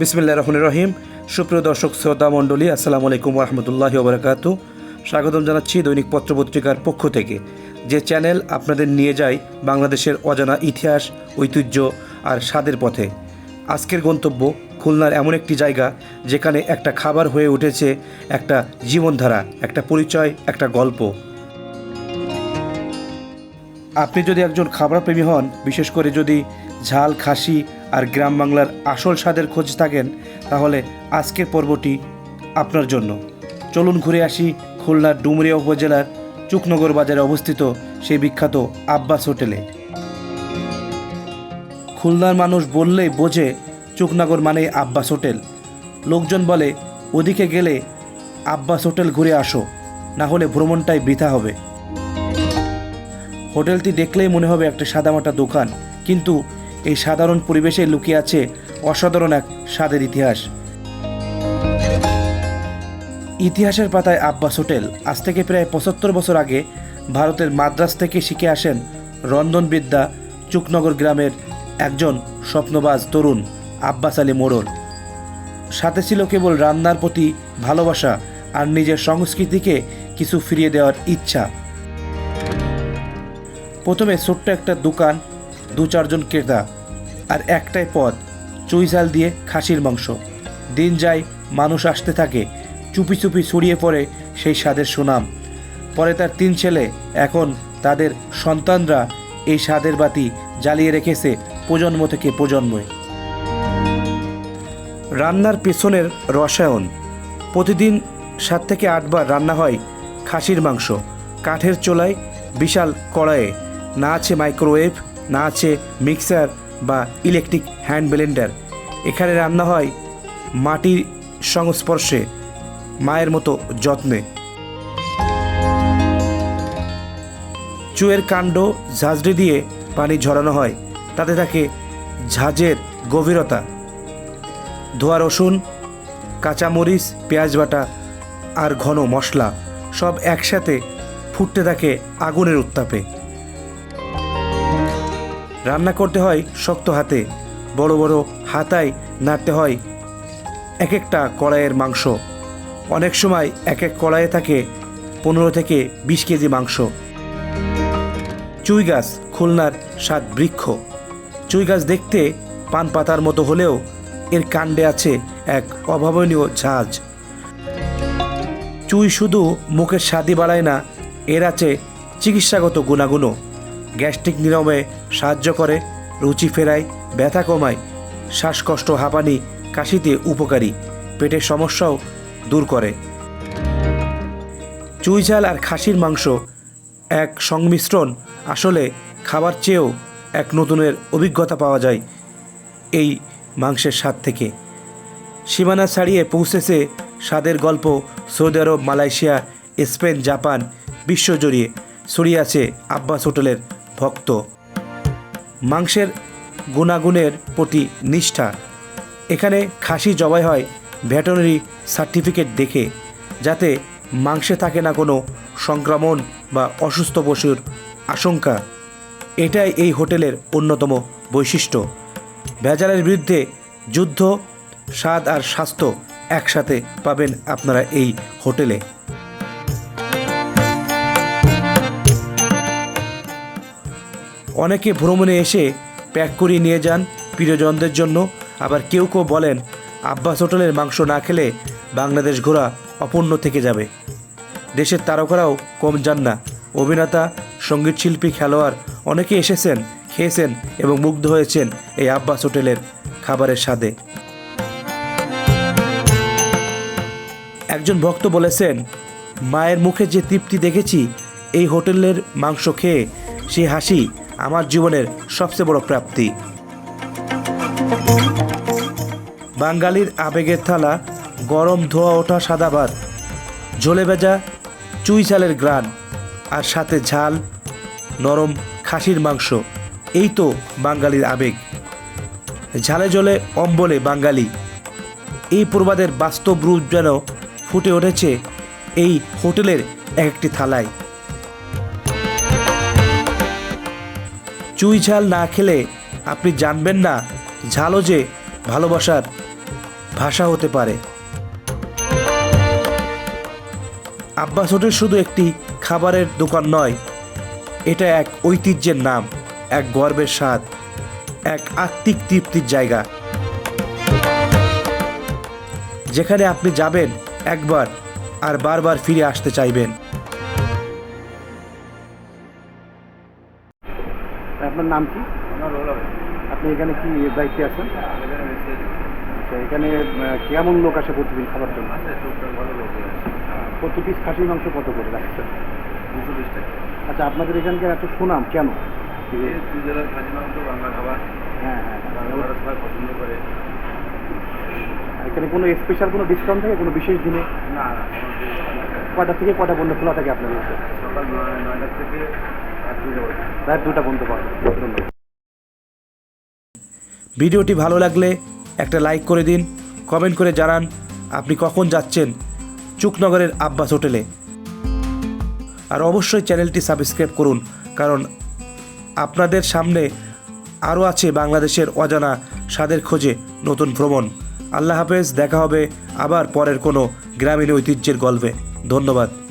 বিসমিল্লা রহমান রহিম। সুপ্রিয় দর্শক শ্রদ্ধা মণ্ডলী, আসসালামু আলাইকুম রহমতুল্লাহ ওবরাকাত স্বাগতম জানাচ্ছি দৈনিক পত্রপত্রিকার পক্ষ থেকে। যে চ্যানেল আপনাদের নিয়ে যায় বাংলাদেশের অজানা ইতিহাস, ঐতিহ্য আর স্বাদের পথে। আজকের গন্তব্য খুলনার এমন একটি জায়গা যেখানে একটা খাবার হয়ে উঠেছে, একটা জীবনধারা, একটা পরিচয়, একটা গল্প। আপনি যদি একজন খাবারপ্রেমী হন, বিশেষ করে যদি ঝাল, খাসি আর গ্রাম বাংলার আসল স্বাদের খোঁজ থাকেন, তাহলে আজকের পর্বটি আপনার জন্য। চলুন ঘুরে আসি খুলনার ডুমরিয়া উপজেলার চুকনগর বাজারে অবস্থিত সেই বিখ্যাত আব্বাস হোটেলে। খুলনার মানুষ বললেই বোঝে চুকনগর মানেই আব্বাস হোটেল। লোকজন বলে, ওদিকে গেলে আব্বাস হোটেল ঘুরে আসো, না হলে ভ্রমণটাই বৃথা হবে। হোটেলটি দেখলেই মনে হবে একটা সাদামাটা দোকান, কিন্তু এই সাধারণ পরিবেশে লুকিয়ে আছে অসাধারণ এক স্বাদের ইতিহাস। ইতিহাসের পাতায় আব্বাস হোটেল। আজ থেকে প্রায় পঁচাত্তর বছর আগে ভারতের মাদ্রাস থেকে শিখে আসেন রন্ধনবিদ্যা চুকনগর গ্রামের একজন স্বপ্নবাজ তরুণ আব্বাস আলী মোড়ল। সাথে ছিল কেবল রান্নার প্রতি ভালোবাসা আর নিজের সংস্কৃতিকে কিছু ফিরিয়ে দেওয়ার ইচ্ছা। প্রথমে ছোট্ট একটা দোকান দু চারজন ক্রেতা আর একটাই পদ চুই ঝাল দিয়ে খাসির মাংস। দিন যায়, মানুষ আসতে থাকে, চুপি চুপি ছড়িয়ে পড়ে সেই স্বাদের সুনাম। পরে তার তিন ছেলে, এখন তাদের সন্তানরা এই স্বাদের বাতি জ্বালিয়ে রেখেছে প্রজন্ম থেকে প্রজন্মে। রান্নার পেছনের রসায়ন, প্রতিদিন সাত থেকে আটবার রান্না হয় খাসির মাংস। কাঠের চোলায় বিশাল কড়াইয়ে, না আছে মাইক্রোওয়েভ, না আছে মিক্সার বা ইলেকট্রিক হ্যান্ড ব্লেন্ডার। এখানে রান্না হয় মাটির সংস্পর্শে, মায়ের মতো যত্নে। চুয়ের কাণ্ড ঝাঁঝরি দিয়ে পানি ঝরানো হয়, তাতে থাকে ঝাঁঝের গভীরতা। ধোয়া রসুন, কাঁচামরিচ, পেঁয়াজ বাটা আর ঘন মশলা সব একসাথে ফুটতে থাকে আগুনের উত্তাপে। রান্না করতে হয় শক্ত হাতে, বড় বড় হাতায় নাড়তে হয় এক একটা কড়াইয়ের মাংস। অনেক সময় এক এক কড়াইয়ে থাকে পনেরো থেকে বিশ কেজি মাংস। চুই গাছ খুলনার সাত বৃক্ষ। চুই গাছ দেখতে পান পাতার মতো হলেও এর কাণ্ডে আছে এক অভাবনীয় ঝাঁজ। চুই শুধু মুখের স্বাদই বাড়ায় না, এর আছে চিকিৎসাগত গুণাগুণও। গ্যাস্ট্রিক নিরমে সাহায্য করে, রুচি ফেরায়, ব্যথা কমায়, শ্বাসকষ্ট, হাঁপানি, কাশিতে উপকারী, পেটের সমস্যাও দূর করে। চুই ঝাল আর খাসির মাংস এক সংমিশ্রণ আসলে খাবার চেয়েও এক নতুনের অভিজ্ঞতা পাওয়া যায় এই মাংসের স্বাদ থেকে। সীমানা ছাড়িয়ে পৌঁছেছে স্বাদের গল্প Saudi Arab, Malaysia, Spain, Japan বিশ্বজুড়িয়ে ছড়িয়ে আছে আব্বাস হোটেলের ভক্ত। মাংসের গুণাগুণের প্রতি নিষ্ঠা। এখানে খাসি জবাই হয় ভেটেরিনারি সার্টিফিকেট দেখে, যাতে মাংসে থাকে না কোনো সংক্রমণ বা অসুস্থ পশুর আশঙ্কা। এটাই এই হোটেলের অন্যতম বৈশিষ্ট্য। ভেজালের বিরুদ্ধে যুদ্ধ, স্বাদ আর স্বাস্থ্য একসাথে পাবেন আপনারা এই হোটেলে। অনেকে ভ্রমণে এসে প্যাক করিয়ে নিয়ে যান প্রিয়জনদের জন্য। আবার কেউ কেউ বলেন, আব্বাস হোটেলের মাংস না খেলে বাংলাদেশ ঘোরা অপূর্ণ থেকে যাবে। দেশের তারকারাও কম যান না। অভিনেতা সংগীত শিল্পী খেলোয়াড় অনেকে এসেছেন, খেয়েছেন এবং মুগ্ধ হয়েছেন এই আব্বাস হোটেলের খাবারের স্বাদে। একজন ভক্ত বলেছেন, মায়ের মুখে যে তৃপ্তি দেখেছি, এই হোটেলের মাংস খেয়ে সে হাসি আমার জীবনের সবচেয়ে বড় প্রাপ্তি। বাঙালির আবেগের থালা, গরম ধোয়া ওঠা সাদা ভাত, ঝোলে ভেজা চুই চালের গ্রান, আর সাথে ঝাল, নরম খাসির মাংস, এই তো বাঙালির আবেগ। ঝালে জলে অম্বলে বাঙালি। এই প্রবাদের বাস্তব রূপ যেন ফুটে উঠেছে এই হোটেলের এক একটি থালায়। চুই ঝাল না খেলে আপনি জানবেন না ঝালও যে ভালোবাসার ভাষা হতে পারে। আব্বাস হোটেল শুধু একটি খাবারের দোকান নয়, এটা এক ঐতিহ্যের নাম, এক গর্বের স্বাদ, এক আত্মিক তৃপ্তির জায়গা। যেখানে আপনি যাবেন একবার আর বারবার ফিরে আসতে চাইবেন। আপনার নাম কি? আপনি এখানে কি দায়িত্বে আছেন? আচ্ছা এখানে কেমন লোক আসে প্রতিদিন খাবার জন্য? প্রতি পিস খাসির মাংস কত করে রাখছেন? আচ্ছা আপনাদের এখানকার এত সুনাম কেন? জেলার খাসি মাংস বাংলা খাবার হ্যাঁ হ্যাঁ। সবাই পছন্দ করে। এখানে কোনো স্পেশাল কোনো ডিসকাউন্ট থাকে? কোনো বিশেষ দিনে? না কয়টা থেকে কয়টা পর্যন্ত খোলা থাকে নয়টা থেকে রাত দুটো ভিডিওটি ভালো লাগলে একটা লাইক করে দিন, কমেন্ট করে জানান আপনি কখন যাচ্ছেন চুকনগরের আব্বাস হোটেলে। আর অবশ্যই চ্যানেলটি সাবস্ক্রাইব করুন, কারণ আপনাদের সামনে আরও আছে বাংলাদেশের অজানা স্বাদের খোঁজে নতুন ভ্রমণ। আল্লাহ হাফেজ, দেখা হবে আবার পরের কোনো গ্রামীণ ঐতিহ্যের গল্পে। ধন্যবাদ।